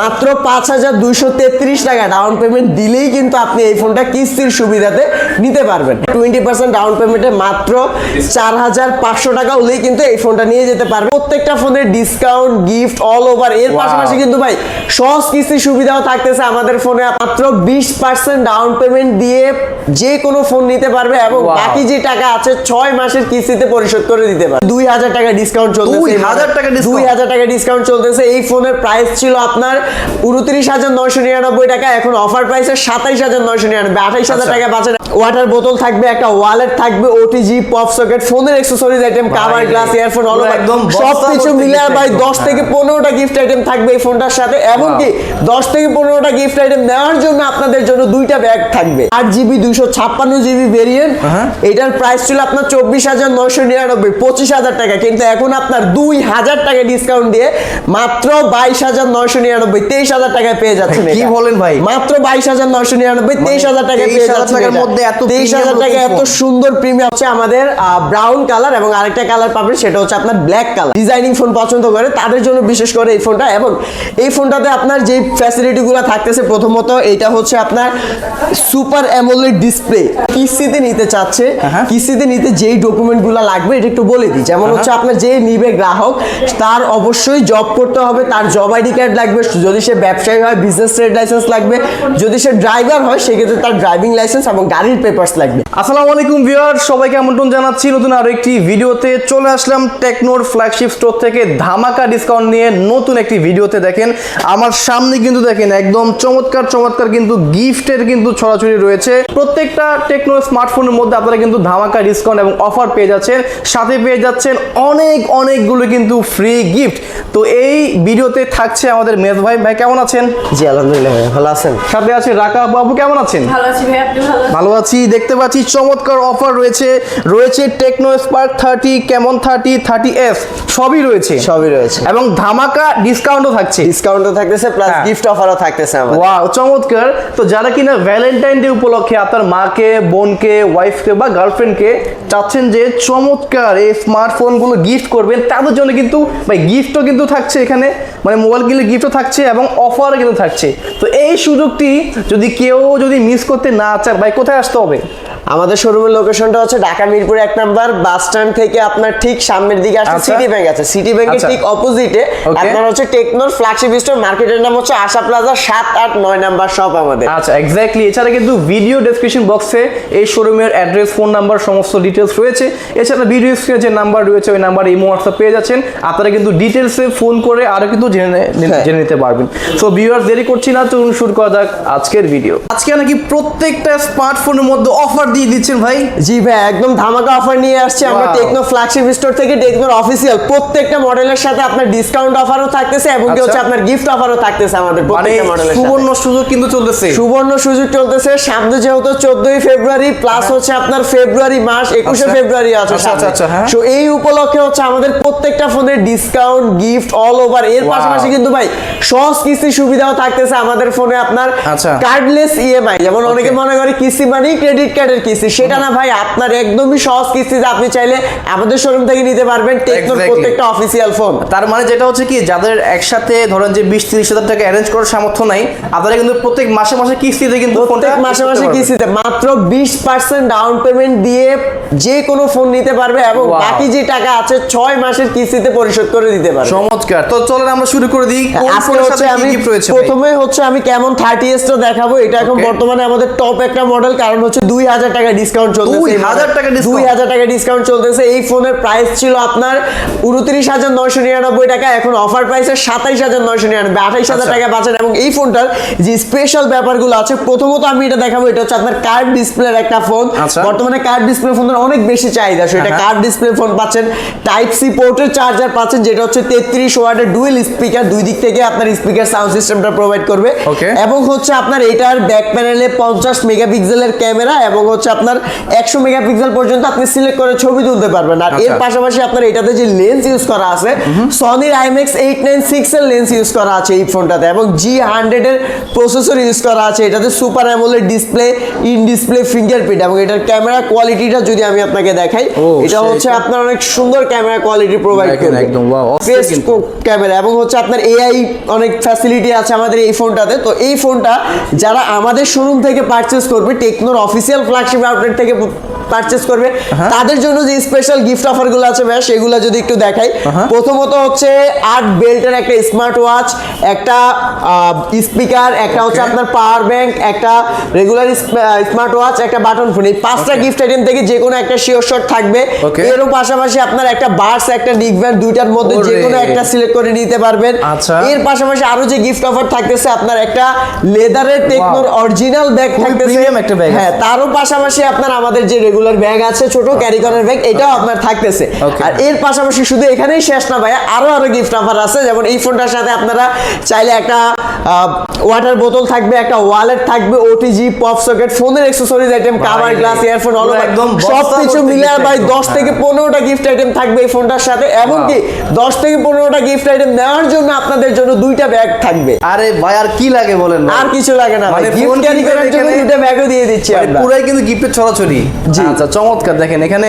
মাত্র পাঁচ হাজার দুইশো তেত্রিশ টাকা ডাউন পেমেন্ট দিলেই কিন্তু আপনি এই ফোনটা কিস্তির সুবিধাতে নিতে পারবেন। টোয়েন্টি পার্সেন্ট ডাউন পেমেন্টে মাত্র চার হাজার পাঁচশো টাকা হলেই কিন্তু এই ফোনটা নিয়ে যেতে পারবে প্রত্যেকটা ফোনের ডিসকাউন্ট গিফট অল ওভার এর পাশাপাশি কিন্তু ভাই সহজ কিস্তির সুবিধাও থাকতেছে আমাদের ফোনে মাত্র বিশ পার্সেন্ট ডাউন পেমেন্ট দিয়ে যে কোনো ফোন নিতে পারবে এবং বাকি যে টাকা আছে ছয় মাসের কিস্তিতে পরিশোধ করে দিতে পারবে। দুই হাজার টাকা ডিসকাউন্ট চলতেছে। 2000 টাকা দুই হাজার টাকা ডিসকাউন্ট চলতেছে। এই ফোনের প্রাইস ছিল আপনার উনত্রিশ হাজার নয়শো নিরানব্বই টাকা। এখন অফার প্রাইসে সাতাইশ হাজার নয়শো নিরানব্বই। আঠাইশ হাজার আচ্ছা। টাকা বাঁচেন ওয়াটার বোতল থাকবে একটা ওয়ালেট থাকবে ওটিজি পপ সকেট ফোনের accessories item cover glass earphone all একদম সব কিছু মিলে ভাই item, দশ হ্যাঁ। থেকে পনেরোটা গিফট আইটেম থাকবে এই ফোনটার সাথে। এমনকি দশ থেকে পনেরোটা গিফট আইটেম নেওয়ার জন্য আপনাদের জন্য দুইটা ব্যাগ থাকবে। আট জিবি দুইশো ছাপ্পান্ন জিবি ভেরিয়েন্ট। এটার প্রাইস ছিল আপনার চব্বিশ হাজার নয়শো নিরানব্বই পঁচিশ হাজার টাকা। কিন্তু এখন আপনার দুই হাজার টাকা ডিসকাউন্ট দিয়ে মাত্র বাইশ হাজার নয়শো নিরানব্বই তেইশ হাজার টাকায় পেয়ে যাচ্ছেন কি বলেন ভাই? মাত্র বাইশ হাজার নয়শো নিরানব্বই তেইশ হাজার টাকায় পেয়ে 23,000 যাচ্ছেন মধ্যে এত তেইশ হাজার টাকা এত সুন্দর প্রিমিয়াম হচ্ছে আমাদের ব্রাউন কালার এবং আরেকটা কালার পাবেন সেটা হচ্ছে আপনার ব্ল্যাক কালার ডিজাইনিং ফোন পছন্দ করে তাদের জন্য বিশেষ করে এই ফোনটা এবং এই ফোনটাতে আপনার যে ফ্যাসিলিটিগুলো থাকতেছে প্রথমত এটা হচ্ছে আপনার সুপার অ্যামোলেড ডিসপ্লে কিস্তিতে নিতে চাচ্ছে হ্যাঁ। কিস্তিতে নিতে যেই ডকুমেন্টগুলো লাগবে এটা একটু বলে দিই। যেমন হচ্ছে আপনার যে নিবে গ্রাহক তার অবশ্যই জব করতে হবে তার জব আইডি কার্ড লাগবে যদি সে ব্যবসায়ী হয় বিজনেস ট্রেড লাইসেন্স লাগবে। যদি সে ড্রাইভার হয়, সেক্ষেত্রে তার ড্রাইভিং লাইসেন্স এবং গাড়ির পেপারস লাগবে। আসসালামু আলাইকুম ভিউয়ার সবাইকে আমন্ত্রণ জানাচ্ছি নতুন আরও একটি ভিডিওতে। চলে আসলাম টেকনোর ফ্ল্যাগশিপ স্টোর থেকে ধামাকা ডিসকাউন্ট নিয়ে নতুন একটি ভিডিওতে দেখেন। আমার সামনে কিন্তু দেখেন, একদম চমৎকার চমৎকার কিন্তু গিফটের কিন্তু ছড়াছড়ি রয়েছে। প্রত্যেকটা টেকনো স্মার্টফোনের মধ্যে আপনারা কিন্তু ধামাকা ডিসকাউন্ট এবং অফার পেয়ে যাচ্ছেন। সাথে পেয়ে যাচ্ছেন অনেক, অনেকগুলো কিন্তু ফ্রি গিফট তো এই ভিডিওতে থাকছে আমাদের মেজ ভাই ভাই ভাই কেমন আছেন? জি আলহামদুলিল্লাহ ভাই, ভালো আছেন? সাথে আছে রাকা বাবু কেমন আছেন? ভালো আছি ভাই আপনি ভালো ভালো আছি দেখতে পাচ্ছি চমৎকার অফার রয়েছে। রয়েছে টেকনো স্পার্ক থার্টি কেমন থার্টি থার্টি এফ সবই রয়েছে। সবই রয়েছে। এবং ধামাকা ডিসকাউন্টও থাকছে। ডিসকাউন্টও থাকতেছে প্লাস। গিফট অফারও থাকতেছে আমাদের। ওয়াও চমৎকার। তো যারা কিনা ভ্যালেন্টাইন ডে উপলক্ষে আপনার মাকে বোনকে ওয়াইফকে বা গার্লফ্রেন্ডকে চাচ্ছেন যে চমৎকার এই স্মার্টফোনগুলো গিফট করবেন তাদের জন্য কিন্তু ভাই গিফটও কিন্তু থাকছে এখানে। মানে মোবাইল কিনলে গিফটও থাকছে। এবং অফারও কিন্তু থাকছে। তো এই সুযোগটি যদি কেউ যদি মিস করতে না চান ভাই কোথায় আসতে হবে? আমাদের শোরুমের লোকেশনটা হচ্ছে ঢাকা মিরপুর এক নাম্বার বাস স্ট্যান্ড থেকে আপনার ঠিক সামনের দিকে আসছে আচ্ছা। সিটি ব্যাংক আছে। সিটি ব্যাংকের আচ্ছা। ঠিক অপোজিটে আপনার হচ্ছে টেকনোর ফ্ল্যাগশিপ স্টোর মার্কেটের নাম হচ্ছে আশা প্লাজা সাত আট নয় নাম্বার শপ আমাদের। আচ্ছা এক্স্যাক্টলি এছাড়া কিন্তু ভিডিও ডেসক্রিপশন বক্সে এই শোরুমের অ্যাড্রেস ফোন নাম্বার সমস্ত ডিটেলস রয়েছে। এছাড়া ভিডিও স্ক্রিনে যে নাম্বার রয়েছে ওই নাম্বার ইমো হোয়াটসঅ্যাপ পেয়ে যাচ্ছেন। আপনারা কিন্তু ডিটেলসে ফোন করে আরও কিন্তু জেনে হ্যাঁ। জেনে নিতে পারবেন। সো ভিউয়ার্স দেরি করছি না চলুন শুরু করা যাক আজকের ভিডিও আজকে নাকি প্রত্যেকটা স্মার্টফোনের মধ্যে অফার দিয়ে দিচ্ছেন ভাই। জি ভাই একদম ধামাকা অফার নিয়ে আসছি। আমরা টেকনো ফ্ল্যাগশিপ স্টোর থেকে টেকনোর অফিসিয়াল প্রত্যেকটা মডেলের সাথে আপনার ডিসকাউন্ট অফারও থাকতেছে এবং কি আচ্ছা। হচ্ছে আপনার গিফট অফারও থাকতেছে আমাদের মানে প্রত্যেকটা মডেলের সাথে। সুবর্ণ সুযোগ কিন্তু চলতেছে। সুবর্ণ সুযোগ চলতেছে। সামনে যেহেতু চোদ্দই ফেব্রুয়ারি প্লাস হচ্ছে আপনার ফেব্রুয়ারি মাস একুশে আচ্ছা। ফেব্রুয়ারি আছে আচ্ছা, আচ্ছা, আচ্ছা, হ্যাঁ। এই উপলক্ষে হচ্ছে আমাদের প্রত্যেকটা ফোনের ডিসকাউন্ট গিফট অল ওভার এর পাশাপাশি কিন্তু ভাই সহজ কিস্তি সুবিধাও থাকতেছে আমাদের ফোনে আপনার আচ্ছা। কার্ডলেস ইএমআই যেমন অনেকে মনে করে কিস্তি মানে ক্রেডিট কার্ডের কিস্তি। সেটা না ভাই আপনার একদমই সহজ কিস্তি আপনি চাইলে আমাদের শোরুম থেকে নিতে পারবেন টেকনোর প্রত্যেকটা অফিসিয়াল ফোন তার মানে যেটা হচ্ছে কি যাদের একসাথে ধরেন যে বিশ তিরিশ হাজার টাকা অ্যারেঞ্জ করার সামর্থ্য নাই আপনারা কিন্তু প্রত্যেক মাসে মাসে কিস্তিতে কিন্তু প্রত্যেক মাসে মাসে কিস্তিতে মাত্র বিশ পার্সেন্ট ডাউন পেমেন্ট দিয়ে যে কোনো ফোন নিতে পারবে এবং বাকি যে টাকা আছে ছয় মাসের কিস্তিতে পরিশোধ করে দিতে পারবে। চমৎকার। তো চলেন আমরা শুরু করে দিই। আজকে ফোনের হচ্ছে আমি? প্রথমে হচ্ছে আমি কেমন থার্টি এসটা দেখাবো এটা এখন বর্তমানে আমাদের টপ একটা মডেল কারণ হচ্ছে দুই হাজার টাকা ডিসকাউন্ট চলতেছে 2000 টাকা discount? দুই হাজার টাকা ডিসকাউন্ট চলতেছে এই ফোনের প্রাইস ছিল আপনার উনত্রিশ হাজার নয়শো নিরানব্বই টাকা এখন অফার প্রাইসে সাতাইশ হাজার নয়শো নিরানব্বই আঠাইশ হাজার আচ্ছা। টাকা বাঁচেন এবং এই ফোনটার যে স্পেশাল ব্যাপারগুলো আছে প্রথমত আমি এটা দেখাবো এটা হচ্ছে আপনার কার্ড ডিসপ্লের একটা ফোন আচ্ছা। বর্তমানে কার্ড ডিসপ্লে ফোনের অনেক বেশি চাহিদা এটা। কার্ড ডিসপ্লে ফোন পাচ্ছেন টাইপ সি পোর্টের চার্জার পাচ্ছেন যেটা হচ্ছে তেত্রিশ ওয়াটের ডুয়েল স্পিকার দুই দিক থেকে আপনার স্পিকার সাউন্ড সিস্টেমটা প্রোভাইড করবে। এবং হচ্ছে আপনার এটার ব্যাক প্যানেলে পঞ্চাশ মেগাপিক্সেলের ক্যামেরা এবং হচ্ছে আপনার একশো মেগাপিক্সেল পর্যন্ত আপনি সিলেক্ট করে ছবি তুলতে পারবেন। আর এর আচ্ছা। পাশাপাশি আপনার এটাতে যে লেন্স ইউজ করা আছে সনির আইম্যাক্স এইট নাইন সিক্স এর লেন্স ইউজ করা আছে এই ফোনটাতে এবং জি হান্ড্রেড এর প্রসেসর ইউজ করা আছে। এটাতে super AMOLED display in display fingerprint এবং এটার ক্যামেরা কোয়ালিটিটা যদি আমি আপনাকে দেখাই এটা হচ্ছে আপনার অনেক সুন্দর ক্যামেরা কোয়ালিটি প্রোভাইড করবে। একদম, ক্যামেরা এবং হচ্ছে আপনার এআই অনেক ফ্যাসিলিটি আছে আমাদের এই ফোনটাতে তো এই ফোনটা যারা আমাদের শোরুম থেকে পারচেস করবে টেকনোর অফিসিয়াল ফ্ল্যাগশিপ আউটলেট থেকে পারচেস করবে তাদের জন্য যে স্পেশাল গিফট অফারগুলো আছে ভাই সেগুলো যদি একটু দেখাই। প্রথমত হচ্ছে আট বেল্টের একটা স্মার্ট ওয়াচ একটা স্পিকার একটা হচ্ছে আপনার পাওয়ার ব্যাংক একটা রেগুলার স্মার্ট ওয়াচ একটা বাটন ফোন এই পাঁচটা গিফট আইটেম থেকে যে কোনো একটা শিওর শট থাকবে. এরও পাশাপাশি আপনার একটা বার্স একটা নিকব্যান্ড দুইটার মধ্যে যে কোনো একটা সিলেক্ট করে নিতে পারবেন। আচ্ছা। এর পাশাপাশি আরও যে গিফট অফার থাকতেছে আপনার একটা লেদারের টেকনোর অরিজিনাল ব্যাগ থাকতেছে। premium একটা bag হ্যাঁ তারও পাশাপাশি আপনার আমাদের যে রেগুলার ব্যাগ আছে ছোট ক্যারি করার ব্যাগ এটাও আপনার থাকতেছে। আর এর পাশাপাশি শুধু এখানেই শেষ না ভাইয়া আরও আরও গিফট অফার আছে। যেমন এই ফোনটার সাথে আপনারা চাইলে একটা ওয়াটার বোতল থাকবে একটা ওয়ালেট থাকবে ওটিজি পপ সকেট ফোনের accessories item cover glass earphone all একদম সব কিছু মিলে ভাই item। দশ থেকে পনেরোটা গিফট আইটেম থাকবে এই ফোনটার সাথে। এমনকি দশ থেকে পনেরোটা গিফট আইটেম নেওয়ার জন্য আপনাদের জন্য দুইটা ব্যাগ থাকবে। আরে ভাই আর কি লাগে বলেন আর কিছু লাগে না মানে গিফট phone ক্যারি করার জন্য দুইটা ব্যাগও দিয়ে দিচ্ছি মানে আমরা। পুরাই কিন্তু গিফটের ছড়াছড়ি। জি। আচ্ছা চমৎকার। দেখেন এখানে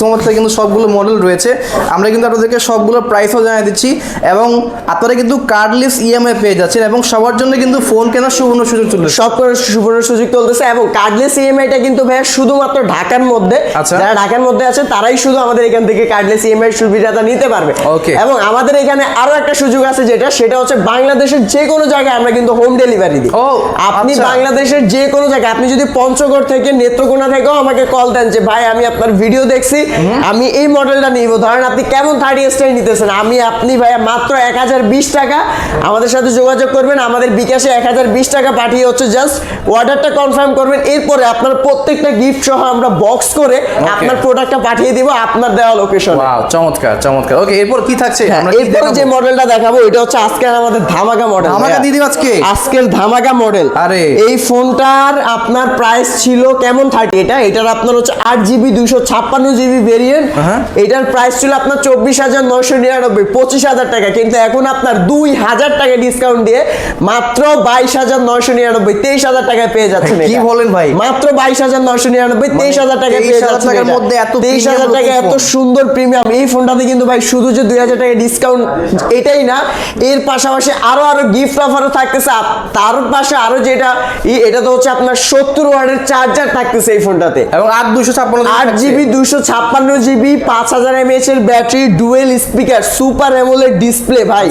চমৎকার কিন্তু সবগুলো মডেল রয়েছে। আমরা কিন্তু আপনাদেরকে সবগুলো প্রাইসও জানিয়ে দিচ্ছি এবং আপনারা কিন্তু কার্ডলেস ইএমআই পেয়ে যাচ্ছেন এবং সবার জন্য কিন্তু ফোন কেনার সুবর্ণ সুযোগ চলে এসেছে। সব করে সুবর্ণ সুযোগ চলতেছে এবং কার্ডলেস ইএমআইটা কিন্তু ভাইয়া শুধুমাত্র ঢাকার মধ্যে আচ্ছা। যারা ঢাকার মধ্যে আছে তারাই শুধু আমাদের এখান থেকে কার্ডলেস ইএমআই সুবিধাটা নিতে পারবে। ওকে এবং আমাদের এখানে আরও একটা সুযোগ আছে যেটা সেটা হচ্ছে বাংলাদেশের যে কোনো জায়গায় আমরা কিন্তু হোম ডেলিভারি দিই। আপনি আচ্ছা। বাংলাদেশের যে কোনো জায়গায় আপনি যদি পঞ্চগড় থেকে নেত্রকোনা থেকেও আমাকে কল দেন যে ভাই আমি আপনার ভিডিও দেখছি আমি এই মডেলটা নিব। ধরেন আপনি কেমন থার্টি স্টাই নিতেছেন? আমি আপনি ভাইয়া মাত্র এক হাজার বিশ টাকা আমাদের সাথে যোগাযোগ করবেন। আমাদের বিকাশে এক হাজার বিশ টাকা পাঠিয়ে হচ্ছে জাস্ট অর্ডারটা কনফার্ম করবেন। এরপরে আপনার প্রত্যেকটা গিফট সহ আমরা বক্স করে আপনার প্রোডাক্টটা পাঠিয়ে দিব আপনার দেওয়া লোকেশন ওয়াও চমৎকার চমৎকার। ওকে এরপর কি থাকছে? এরপরে? যে মডেলটা দেখাবো এটা হচ্ছে আজকের আমাদের ধামাকা মডেল ধামাকা দিয়ে দিন আজকে? আজকের ধামাকা মডেল আরে। এই ফোনটার আপনার প্রাইস ছিল কেমন থার্টি এটা এটার আপনার হচ্ছে আট জিবি দুইশো ছাপ্পান্ন জিবি ভেরিয়েন্ট। এটার প্রাইস ছিল আপনার চব্বিশ হাজার নয়শো নিরানব্বই পঁচিশ হাজার টাকা। কিন্তু এখন আপনার দুই হাজার টাকা ডিসকাউন্ট দিয়ে মাত্র বাইশ হাজার নয়শো নিরানব্বই তেইশ হাজার টাকায় পেয়ে যাচ্ছেন কি বলেন ভাই? মাত্র বাইশ হাজার নয়শো নিরানব্বই তেইশ হাজার টাকায় পেয়ে 23,000 যাচ্ছেন মধ্যে এত তেইশ হাজার টাকা এত সুন্দর প্রিমিয়াম এই ফোনটাতে কিন্তু ভাই শুধু যে দুই হাজার টাকা ডিসকাউন্ট এটাই না। এর পাশাপাশি আরও আরও গিফট অফারও থাকতেছে। তার পাশে আরও যেটা এটা তো হচ্ছে আপনার সত্তর ওয়ার্ডের চার্জার থাকতেছে এই ফোনটাতে এবং আট দুশো ছাপ্পান্ন আট জিবি দুশো ছাপ্পান্ন জিবি পাঁচ হাজার এমএএচ এর battery dual speaker super AMOLED display ভাই।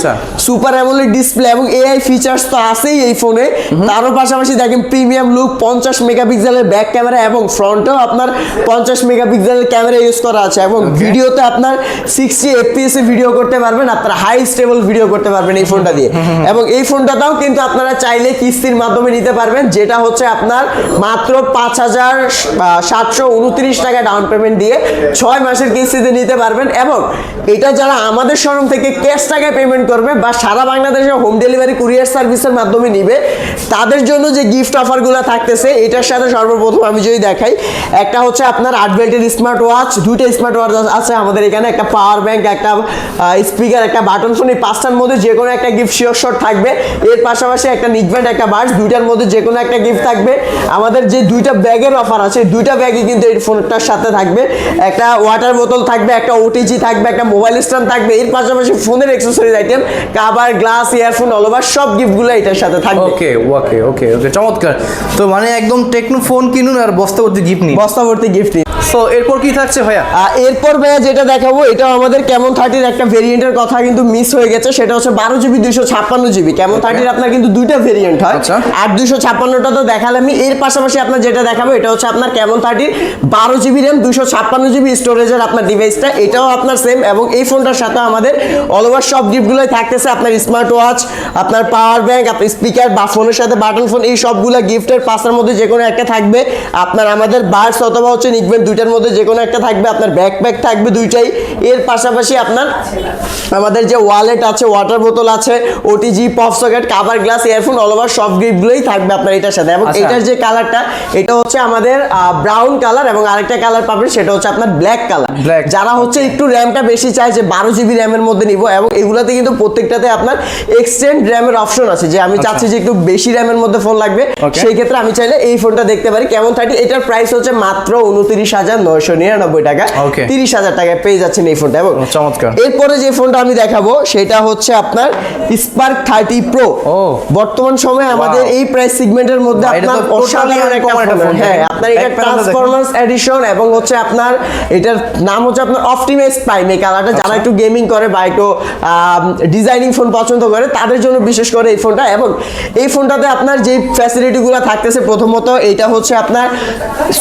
সুপার অ্যামোলেড ডিসপ্লে এবং এআই ফিচার্স তো আছেই এই ফোনে তারও পাশাপাশি দেখেন প্রিমিয়াম লুক পঞ্চাশ মেগাপিক্সেলের ব্যাক ক্যামেরা এবং ফ্রন্টেও আপনার পঞ্চাশ মেগাপিক্সেলের ক্যামেরা ইউজ করা আছে। এবং ভিডিওতে আপনার সিক্সটি এফপিএস এ ভিডিও করতে পারবেন আপনার হাই স্টেবল ভিডিও করতে পারবেন এই ফোনটা দিয়ে। এবং এই ফোনটাটাও কিন্তু আপনারা চাইলে কিস্তির মাধ্যমে নিতে পারবেন যেটা হচ্ছে আপনার মাত্র পাঁচ হাজার সাতশো উনত্রিশ টাকা ডাউন পেমেন্ট দিয়ে ছয় মাসের কিস্তিতে নিতে পারবেন। এবং এটা যারা আমাদের শোরুম থেকে ক্যাশ টাকায় পেমেন্ট করবে বা সারা বাংলাদেশে হোম ডেলিভারি কুরিয়ার সার্ভিসের মাধ্যমে নিবে তাদের জন্য যে গিফট অফারগুলো থাকতেছে এটার সাথে সর্বপ্রথম আমি যদি দেখাই একটা হচ্ছে আপনার আট বেল্টের স্মার্ট ওয়াচ দুইটা স্মার্ট ওয়াচ আছে আমাদের এখানে একটা পাওয়ার ব্যাংক একটা স্পিকার একটা বাটন ফোন এই পাঁচটার মধ্যে যে কোনো একটা গিফট শিওর শট থাকবে। এর পাশাপাশি একটা নিকব্যান্ড একটা বার্স দুইটার মধ্যে যে কোনো একটা গিফট থাকবে। আমাদের যে দুইটা ব্যাগের অফার আছে দুইটা ব্যাগে কিন্তু এই ফোনটার সাথে থাকবে। একটা ওয়াটার বোতল থাকবে একটা ওটিজি থাকবে একটা মোবাইল স্ট্যান্ড থাকবে। এর পাশাপাশি ফোনের accessories item cover glass earphone all over সব গিফটগুলো এটার সাথে থাকবে। ওকে ওকে ওকে ওকে চমৎকার। তো মানে একদম টেকনো ফোন কিনুন আর বস্তা ভর্তি গিফট নিন। বস্তা ভর্তি গিফট সো এরপর কি থাকছে ভাইয়া? এরপর ভাইয়া যেটা দেখাবো এটাও আমাদের কেমন থার্টির একটা ভেরিয়েন্টের কথা কিন্তু মিস হয়ে গেছে। সেটা হচ্ছে বারো জিবি দুইশো ছাপ্পান্ন জিবি কেমন থার্টির আপনার কিন্তু দুইটা ভেরিয়েন্ট হয়। আচ্ছা। আর দুইশো ছাপ্পান্নটা তো দেখালামই এর পাশাপাশি আপনার যেটা দেখাবো এটা হচ্ছে আপনার কেমন থার্টির বারো জিবি র্যাম দুইশো ছাপ্পান্ন জিবি স্টোরেজের আপনার ডিভাইসটা এটাও আপনার সেম এবং এই ফোনটার সাথে আমাদের অল ওভার সব গিফটগুলোই থাকতেছে। আপনার স্মার্ট ওয়াচ আপনার পাওয়ার ব্যাংক আপনার স্পিকার বা ফোনের সাথে বাটন ফোন এই সবগুলো গিফটের পাঁচটার মধ্যে যে কোনো একটা থাকবে। আপনার আমাদের বার্স অথবা হচ্ছে নিকবেন দুইটার মধ্যে যে কোনো একটা থাকবে আপনার ব্যাকপ্যাক থাকবে দুইটাই। এর পাশাপাশি আপনার আমাদের যে ওয়ালেট আছে ওয়াটার বোতল আছে OTG pop socket cover glass earphone all over সব গিফটগুলোই থাকবে আপনার এটার সাথে। এবং আচ্ছা। এটার যে কালারটা এটা হচ্ছে আমাদের ব্রাউন কালার এবং আরেকটা কালার পাবেন সেটা হচ্ছে আপনার ব্ল্যাক কালার যারা হচ্ছে একটু র্যামটা বেশি চায় যে বারো জিবি র্যামের মধ্যে নিব এবং এগুলাতে কিন্তু প্রত্যেকটাতে আপনার এক্সটেন্ড র্যামের অপশন আছে যে আমি চাচ্ছি যে একটু বেশি র্যামের মধ্যে ফোন লাগবে সেই ক্ষেত্রে আমি চাইলে এই ফোনটা দেখতে পারি কেমন থার্টি এটার প্রাইস হচ্ছে মাত্র উনত্রিশ হাজার নয়শো নিরানব্বই টাকা। তিরিশ হাজার টাকায় পেয়ে যাচ্ছেন এই ফোনটা। এবং চমৎকার। এরপরে যে ফোনটা আমি দেখাবো সেটা হচ্ছে আপনার স্পার্ক থার্টি প্রো বর্তমান সময়ে আমাদের এই প্রাইস সেগমেন্টের মধ্যে আপনার অসাধারণ একটা ফোন হ্যাঁ আপনার এটা। ট্রান্সফরমার্স এডিশন এবং হচ্ছে আপনার এটার নাম হচ্ছে আপনার অপটিমাইজ প্রাইম এই কালারটা যারা আচ্ছা। একটু গেমিং করে বা একটু ডিজাইনিং ফোন পছন্দ করে তাদের জন্য বিশেষ করে এই ফোনটা। এবং এই ফোনটাতে আপনার যে ফ্যাসিলিটিগুলো থাকতেছে প্রথমত এটা হচ্ছে আপনার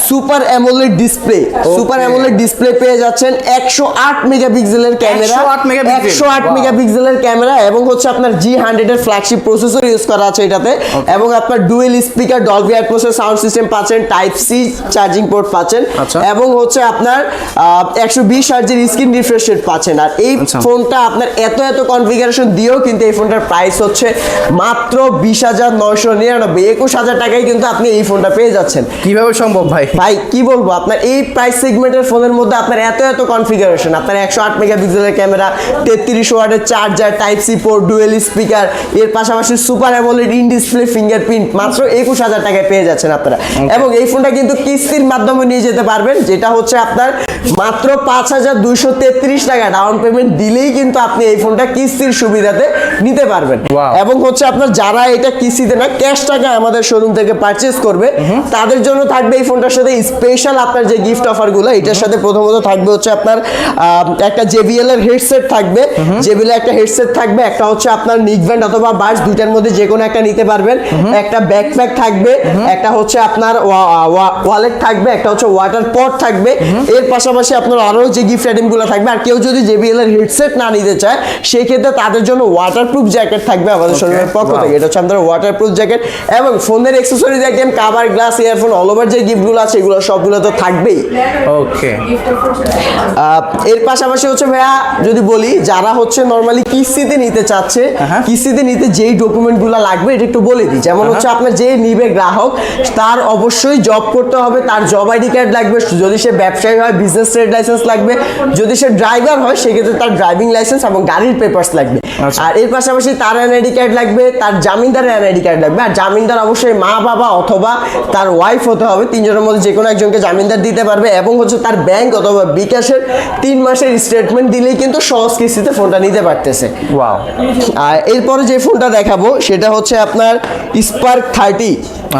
super AMOLED display super AMOLED display পেয়ে যাচ্ছেন একশো আট মেগাপিক্সেলের ক্যামেরা 108 megapixel? একশো আট Wow. মেগাপিক্সেলের ক্যামেরা এবং হচ্ছে আপনার জি হান্ড্রেডের ফ্ল্যাগশিপ প্রসেসর ইউজ করা আছে এটাতে এবং আপনার ডুয়েল স্পিকার ডলবি অ্যাটমোসের সাউন্ড সিস্টেম পাচ্ছেন টাইপ সি চার্জিং পোর্ট পাচ্ছেন আচ্ছা। এবং হচ্ছে আপনার একশো বিশ হার্জের স্ক্রিন রিফ্রেশ রেট পাচ্ছেন আর এই আচ্ছা। ফোনটা আপনার এত এত কনফিগারেশন দিয়েও কিন্তু এই ফোনটার প্রাইস হচ্ছে মাত্র বিশ হাজার নয়শো নিরানব্বই একুশ হাজার টাকায় কিন্তু আপনি এই ফোনটা পেয়ে যাচ্ছেন কীভাবে সম্ভব ভাই ভাই কি বলব আপনার এই প্রাইস সেগমেন্টের ফোনের মধ্যে আপনার এত এত কনফিগারেশন আপনার একশো আট মেগাপিক্সেলের ক্যামেরা তেত্রিশ ওয়ার্ডের charger type C port dual speaker এর পাশাপাশি super AMOLED in display fingerprint মাত্র একুশ হাজার টাকায় পেয়ে যাচ্ছেন আপনারা। এবং এই ফোনটা কিন্তু কিস্তির মাধ্যমে নিয়ে যেতে পারবেন যেটা হচ্ছে আপনার মাত্র পাঁচ হাজার দুইশো তেত্রিশ টাকা। ডাউন পেমেন্ট দিলেই কিন্তু আপনি এই ফোনটা কিস্তির সুবিধাতে নিতে পারবেন। এবং হচ্ছে আপনার যারা এটা কিস্তিতে না ক্যাশ টাকা আমাদের শোরুম থেকে পারচেজ করবে তাদের জন্য থাকবে এই ফোনটার সাথে স্পেশাল আপনার যে গিফট অফারগুলো এটার সাথে প্রথমত থাকবে হচ্ছে আপনার একটা জেবিএল এর হেডসেট থাকবে। জেবিএল একটা হেডসেট থাকবে একটা হচ্ছে আপনার নিকব্যান্ড অথবা বাস দুইটার মধ্যে যে কোনো একটা নিতে পারবেন। একটা ব্যাকপ্যাক থাকবে একটা হচ্ছে আপনার ওয়ালেট থাকবে একটা হচ্ছে ওয়াটার পট থাকবে। এর পাশাপাশি আপনার আরও যে গিফট আইটেমগুলো থাকবে আর কেউ যদি জেবিএল এর হেডসেট না নিতে চায় সেই ক্ষেত্রে তাদের জন্য ওয়াটারপ্রুফ জ্যাকেট থাকবে আমাদের শোরুমের পক্ষ. থেকে। এটা হচ্ছে আমাদের ওয়াটারপ্রুফ জ্যাকেট এবং ফোনের accessories item cover glass earphone all over যে গিফটগুলো আছে এগুলো সবগুলো তো থাকবেই ওকে এর পাশাপাশি হচ্ছে ভাইয়া যদি বলি যারা হচ্ছে নর্মালি কিস্তিতে নিতে চাচ্ছে। কিস্তিতে নিতে যেই ডকুমেন্টগুলো লাগবে এটা একটু বলে দিই। যেমন হচ্ছে আপনার যে নিবে গ্রাহক তার অবশ্যই জব করতে হবে তার জব আইডি কার্ড লাগবে যদি সে ব্যবসায়ী হয় বিজনেস ট্রেড লাইসেন্স লাগবে যদি সে ড্রাইভার হয় সেক্ষেত্রে তার ড্রাইভিং লাইসেন্স এবং গাড়ির পেপার্স লাগবে। আচ্ছা। আর এর পাশাপাশি তার এনআইডি কার্ড লাগবে তার জামিনদারের এনআইডি কার্ড লাগবে। আর জামিনদার অবশ্যই মা বাবা অথবা তার ওয়াইফ হতে হবে। তিনজনের মধ্যে যে কোনো একজনকে জামিনদার দিতে পারবে এবং হচ্ছে তার ব্যাংক অথবা বিকাশের তিন মাসের স্টেটমেন্ট দিলেই কিন্তু সহজ কিস্তিতে ফোনটা নিতে পারতেছে। ওয়াও আর এরপরে যে ফোনটা দেখাবো সেটা হচ্ছে আপনার স্পার্ক থার্টি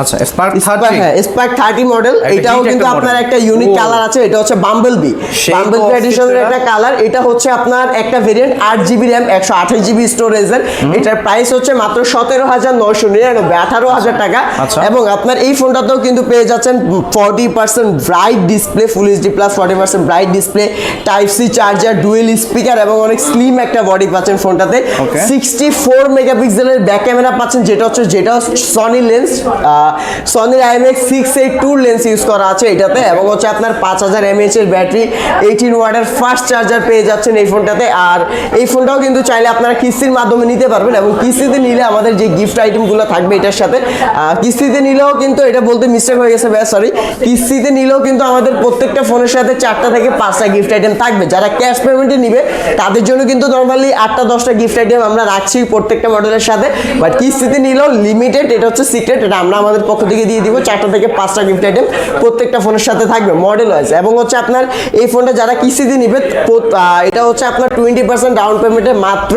আচ্ছা স্পার্ক থার্টি হ্যাঁ স্পার্ক থার্টি মডেল এটাও কিন্তু আপনার একটা ইউনিক কালার আছে এটা হচ্ছে বাম্বল বি সেই বাম্বল তো বি এডিশনের একটা কালার এটা হচ্ছে আপনার একটা ভেরিয়েন্ট আট জিবি র্যাম একশো আঠাশ জিবি স্টোরেজের এটার প্রাইস হচ্ছে মাত্র সতেরো হাজার নয়শো নিরানব্বই আঠারো হাজার টাকা। আচ্ছা। এবং আপনার এই ফোনটাতেও কিন্তু পেয়ে যাচ্ছেন forty percent bright display full HD plus forty percent bright display type C charger dual speaker এবং অনেক স্লিম একটা বডি পাচ্ছেন ফোনটাতে। Okay. সিক্সটি ফোর মেগাপিক্সেলের ব্যাক ক্যামেরা পাচ্ছেন যেটা হচ্ছে যেটা Sony lens সনির IMX six eight two lens use করা আছে এটাতে এবং হচ্ছে আপনার পাঁচ হাজার এমএএচ এর ব্যাটারি এইটিন ওয়াটের ফাস্ট চার্জার পেয়ে যাচ্ছেন এই ফোনটাতে। আর এই ফোনটাও কিন্তু চাইলে আপনারা কিস্তির মাধ্যমে নিতে পারবেন এবং কিস্তিতে নিলে আমাদের যে গিফট আইটেমগুলো থাকবে এটার সাথে কিস্তিতে নিলেও কিন্তু এটা বলতে মিস্টেক হয়ে গেছে ভাই সরি কিস্তিতে নিলেও কিন্তু আমাদের প্রত্যেকটা ফোনের সাথে চারটা থেকে পাঁচটা গিফট আইটেম থাকবে। যারা ক্যাশ পেমেন্টে নিবে, তাদের জন্য কিন্তু নর্মালি আটটা, দশটা গিফট আইটেম আমরা রাখছি প্রত্যেকটা মডেলের সাথে। বাট কিস্তিতে নিলেও লিমিটেড এটা হচ্ছে সিক্রেট এটা আমরা আমাদের পক্ষ থেকে দিয়ে দিব চারটা থেকে পাঁচটা গিফট আইটেম প্রত্যেকটা ফোনের সাথে থাকবে মডেল ওয়াইজ এবং হচ্ছে আপনার এই ফোনটা যারা কিস্তিতে নিবে এটা হচ্ছে আপনার টোয়েন্টি পার্সেন্ট ডাউন পেমেন্টে মাত্র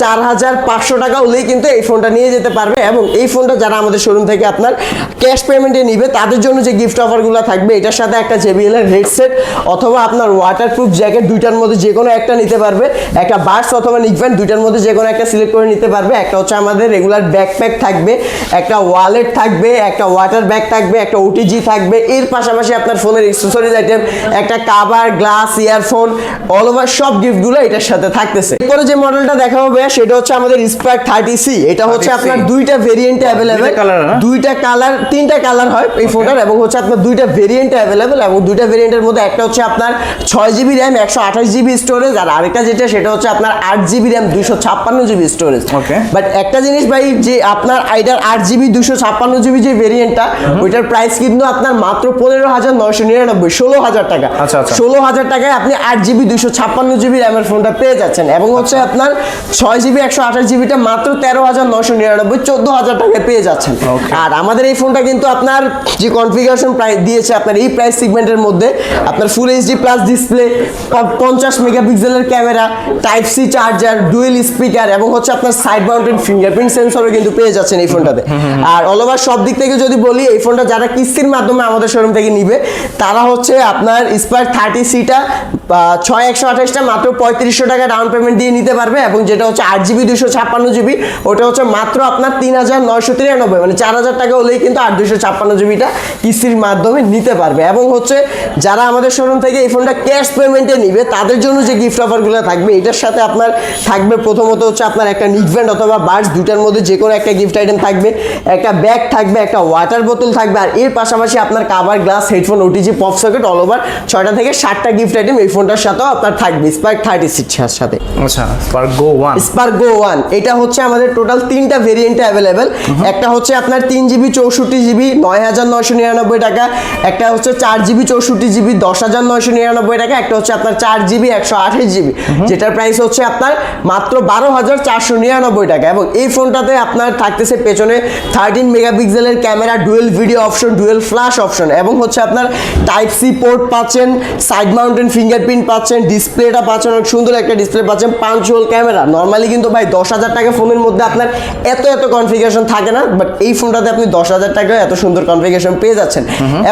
চার হাজার পাঁচশো টাকা হলেই কিন্তু এই ফোনটা নিয়ে যেতে পারবে। এবং এই ফোনটা যারা আমাদের শোরুম থেকে আপনার ক্যাশ পেমেন্টে নিবে, তাদের জন্য যে গিফট অফারগুলো থাকবে, এটার সাথে একটা জেবিএল এর হেডসেট অথবা আপনার ওয়াটারপ্রুফ জ্যাকেট দুইটার মধ্যে যে কোনো একটা নিতে পারবে। একটা বার্স অথবা নিকভ্যান দুইটার মধ্যে যে কোনো একটা সিলেক্ট করে নিতে পারবে। একটা হচ্ছে আমাদের রেগুলার ব্যাকপ্যাক থাকবে, একটা ওয়ালেট থাকবে থাকবে একটা ওয়াটার ব্যাগ থাকবে একটা ওটিজি থাকবে এর পাশাপাশি আপনার ফোনের এক্সেসরিজ আইটেম একটা cover glass earphone all over সব গিফটগুলো এটার সাথে থাকতেছে। এরপরে যে মডেলটা দেখা হবে সেটা হচ্ছে আমাদের স্পার্ক থার্টি সি এটা হচ্ছে আপনার দুইটা ভেরিয়েন্টে অ্যাভেলেবেল দুইটা কালার তিনটা কালার হয় এই ফোনটার এবং হচ্ছে আপনার দুইটা ভেরিয়েন্টে অ্যাভেলেবেল এবং দুইটা ভেরিয়েন্টের মধ্যে একটা হচ্ছে আপনার ছয় জিবি র্যাম একশো আঠাশ জিবি স্টোরেজ আর আরেকটা যেটা সেটা হচ্ছে আপনার আট জিবি র্যাম দুইশো ছাপ্পান্ন জিবি স্টোরেজ বাট একটা জিনিস ভাই যে আপনার আইডার আট জিবি দুশো ছাপ্পান্ন জিবি যে ভেরিয়েন্টটা ওইটার প্রাইস কিন্তু আপনার মাত্র পনেরো হাজার নয়শো নিরানব্বই ষোলো হাজার টাকা। আচ্ছা, আচ্ছা। ষোলো হাজার টাকায় আপনি আট জিবি দুশো ছাপ্পান্ন জিবি র্যামের ফোনটা পেয়ে যাচ্ছেন। এবং হচ্ছে আপনার ছয় জিবি একশো আঠাশ জিবিটা মাত্র তেরো হাজার নয়শো নিরানব্বই চোদ্দ হাজার টাকায় পেয়ে যাচ্ছেন। আর আমাদের এই ফোনটা কিন্তু আপনার যে কনফিগারেশন প্রাইস দিয়েছে আপনার এই প্রাইস সেগমেন্টের মধ্যে আপনার ফুল এইচডি প্লাস ডিসপ্লে পঞ্চাশ মেগাপিক্সেলের camera type C charger dual speaker এবং হচ্ছে আপনার সাইড মাউন্টেড ফিঙ্গারপ্রিন্ট সেন্সরও কিন্তু পেয়ে যাচ্ছেন এই ফোনটাতে আর অল ওভার সব দিক থেকে যদি বলি, এই ফোনটা যারা কিস্তির মাধ্যমে আমাদের শোরুম থেকে নিবে, তারা হচ্ছে আপনার স্পার থার্টি সিটা ছয় একশো আঠাশটা মাত্র পঁয়ত্রিশশো টাকা ডাউন পেমেন্ট দিয়ে নিতে পারবে এবং যেটা হচ্ছে আট জিবি দুশো ছাপ্পান্ন জিবি ওটা হচ্ছে মাত্র আপনার তিন হাজার নয়শো তিরানব্বই মানে চার হাজার টাকা হলেই কিন্তু আট দুশো ছাপ্পান্ন জিবিটা কিস্তির মাধ্যমে নিতে পারবে। এবং হচ্ছে যারা আমাদের শোরুম থেকে এই ফোনটা ক্যাশ পেমেন্টে নিবে, তাদের জন্য যে গিফট অফারগুলো থাকবে, এটার সাথে আপনার থাকবে প্রথমত হচ্ছে আপনার একটা নিকব্যান্ড অথবা বার্স দুটার মধ্যে যে কোনো একটা গিফট আইটেম থাকবে, একটা ব্যাগ থাকবে, একটা ওয়াটার বোতল থাকবে, আর এর পাশাপাশি আপনার cover glass headphone OTG pop socket all over ছয়টা থেকে ষাটটা গিফট আইটেম এই ফোনটার সাথেও আপনার থাকবে স্পার্ক থার্টি সিক্সের সাথে। আচ্ছা Spark Go one Spark Go one এটা হচ্ছে আমাদের টোটাল তিনটা ভেরিয়েন্টে অ্যাভেলেবেল একটা হচ্ছে আপনার তিন জিবি চৌষট্টি জিবি নয় হাজার নয়শো নিরানব্বই টাকা। একটা হচ্ছে চার জিবি চৌষট্টি জিবি দশ হাজার নয়শো নিরানব্বই টাকা। একটা হচ্ছে আপনার চার জিবি একশো আঠাশ জিবি যেটার প্রাইস হচ্ছে আপনার মাত্র বারো হাজার চারশো নিরানব্বই টাকা। এবং এই ফোনটাতে আপনার থাকতেছে পেছনে থার্টিন মেগাপিক্সেলের camera dual video option dual flash option এবং হচ্ছে আপনার টাইপ সি পোর্ট পাচ্ছেন সাইড মাউন্টেন ফিঙ্গারপ্রিন্ট পাচ্ছেন ডিসপ্লেটা পাচ্ছেন অনেক সুন্দর একটা ডিসপ্লে পাচ্ছেন পাঁচ হোল ক্যামেরা নর্মালি কিন্তু ভাই দশ হাজার টাকা ফোনের মধ্যে আপনার এত এত কনফিগারেশন থাকে না বাট এই ফোনটাতে আপনি দশ হাজার টাকায় এত সুন্দর কনফিগারেশন পেয়ে যাচ্ছেন।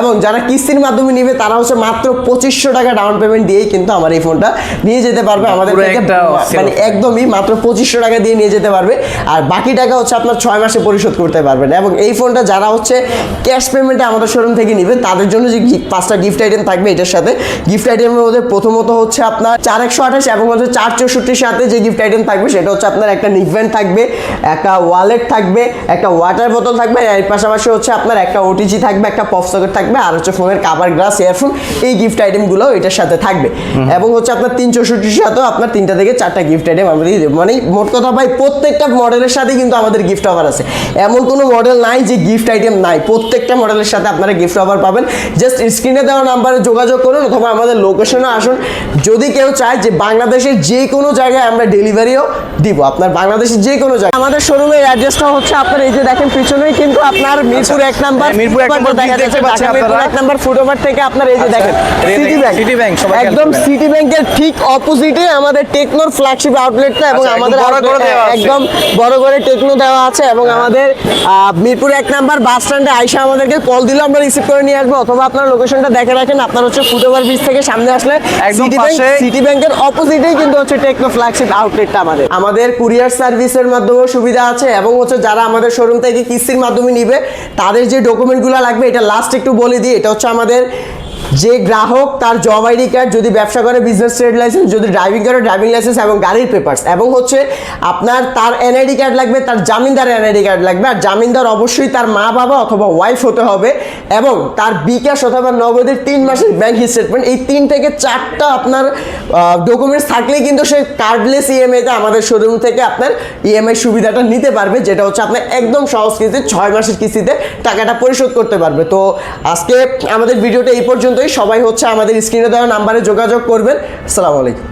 এবং যারা কিস্তির মাধ্যমে নিবে তারা হচ্ছে মাত্র পঁচিশশো টাকা ডাউন পেমেন্ট দিয়েই কিন্তু আমার এই ফোনটা নিয়ে যেতে পারবে। আমাদের পুরো থেকে একটা মানে একদমই মাত্র পঁচিশশো টাকা দিয়ে নিয়ে যেতে পারবে। আর বাকি টাকা হচ্ছে আপনার ছয় মাসে পরিশোধ করতে পারবেন। এবং এই ফোনটা যারা হচ্ছে ক্যাশ পেমেন্টে আমাদের শোরুম থেকে নিবে তাদের জন্য যে পাঁচটা গিফট আইটেম থাকবে এটার সাথে গিফট আইটেমের মধ্যে প্রথমত হচ্ছে আপনার চার একশো আঠাশ এবং হচ্ছে চার চৌষট্টির সাথে যে গিফট আইটেম থাকবে সেটা হচ্ছে আপনার একটা নিকভ্যান থাকবে, একটা ওয়ালেট থাকবে, একটা ওয়াটার বোতল থাকবে এর পাশাপাশি হচ্ছে আপনার একটা ওটিজি থাকবে, একটা পপ সকেট থাকবে, আর হচ্ছে ফোনের কাভার গ্লাস ইয়ারফোন এই গিফট আইটেমগুলো এটার সাথে থাকবে। এবং হচ্ছে আপনার তিন চৌষট্টির সাথেও আপনার তিনটা থেকে চারটা গিফট আইটেম আমরা দিয়ে দেবো মানে মোট কথা ভাই, প্রত্যেকটা মডেলের সাথে কিন্তু আমাদের গিফট অফার আছে। এমন কোনো মডেল নাই যে গিফট আইটেম নাই, প্রত্যেকটা মডেলের সাথে আপনারা গিফট অফার পাবেন। জাস্ট স্ক্রিনে দেওয়া নাম্বারে যোগাযোগ করুন অথবা আমাদের লোকেশনে আসুন। যদি কেউ চায় যে বাংলাদেশের যে কোনো জায়গায় আমরা ডেলিভারিও দিব। আপনার বাংলাদেশের যে কোনো জায়গায়। আমাদের শোরুমের অ্যাড্রেসটা হচ্ছে আপনার এই যে দেখেন পিছনেই কিন্তু আপনার মিরপুর এক নাম্বার হ্যাঁ, মিরপুর এক নাম্বার দেখা যাচ্ছে মিরপুর এক নাম্বার ফুটওভার থেকে আপনার এই যে আচ্ছা, দেখেন। সিটি ব্যাংক Bank, সবাই একদম সিটি ব্যাংকের ঠিক অপোজিটে আমাদের টেকনোর ফ্ল্যাগশিপ আউটলেটটা এবং আচ্ছা, আমাদের বড় করে দেওয়া আছে। একদম বড় করে টেকনো দেওয়া আছে এবং আমাদের আহ, মিরপুর এক নাম্বার বাস স্ট্যান্ডে আইসা আমাদেরকে কল দিলে। আমরা রিসিভ করে নিয়ে আসব। অথবা আপনার লোকেশনটা দেখে রাখেন। আপনার হচ্ছে ফুটওভার ব্রিজ থেকে সামনে আসলে একদম পাশে। সিটি ব্যাংকের অপোজিটেই কিন্তু হচ্ছে টেকনো ফ্ল্যাগশিপ আউটলেটটা আমাদের আমাদের কুরিয়ার সার্ভিসের মাধ্যমেও সুবিধা আছে এবং হচ্ছে যারা আমাদের শোরুম থেকে কিস্তির মাধ্যমে নিবে তাদের যে ডকুমেন্টগুলো লাগবে এটা লাস্ট একটু বলে দিই এটা হচ্ছে আমাদের যে গ্রাহক তার জব আইডি কার্ড, যদি ব্যবসা করে বিজনেস ট্রেড লাইসেন্স যদি ড্রাইভিং করে ড্রাইভিং লাইসেন্স এবং গাড়ির পেপারস এবং হচ্ছে আপনার তার এনআইডি কার্ড লাগবে, তার জামিনদারের এনআইডি কার্ড লাগবে, আর জামিনদার অবশ্যই তার মা বাবা অথবা ওয়াইফ হতে হবে, এবং তার বিকাশ অথবা নগদের তিন মাসের ব্যাংক স্টেটমেন্ট এই তিন থেকে চারটা আপনার ডকুমেন্টস থাকলেই কিন্তু সে কার্ডলেস ইএমআইতে আমাদের শোরুম থেকে আপনার ইএমআই সুবিধাটা নিতে পারবে, যেটা হচ্ছে আপনার একদম সহজ কিস্তিতে, ছয় মাসের কিস্তিতে টাকাটা পরিশোধ করতে পারবে। তো আজকে আমাদের ভিডিওটা এই পর্যন্তই সবাই হচ্ছে আমাদের স্ক্রিনে দেওয়া নাম্বারে যোগাযোগ করবেন। আসসালামু আলাইকুম।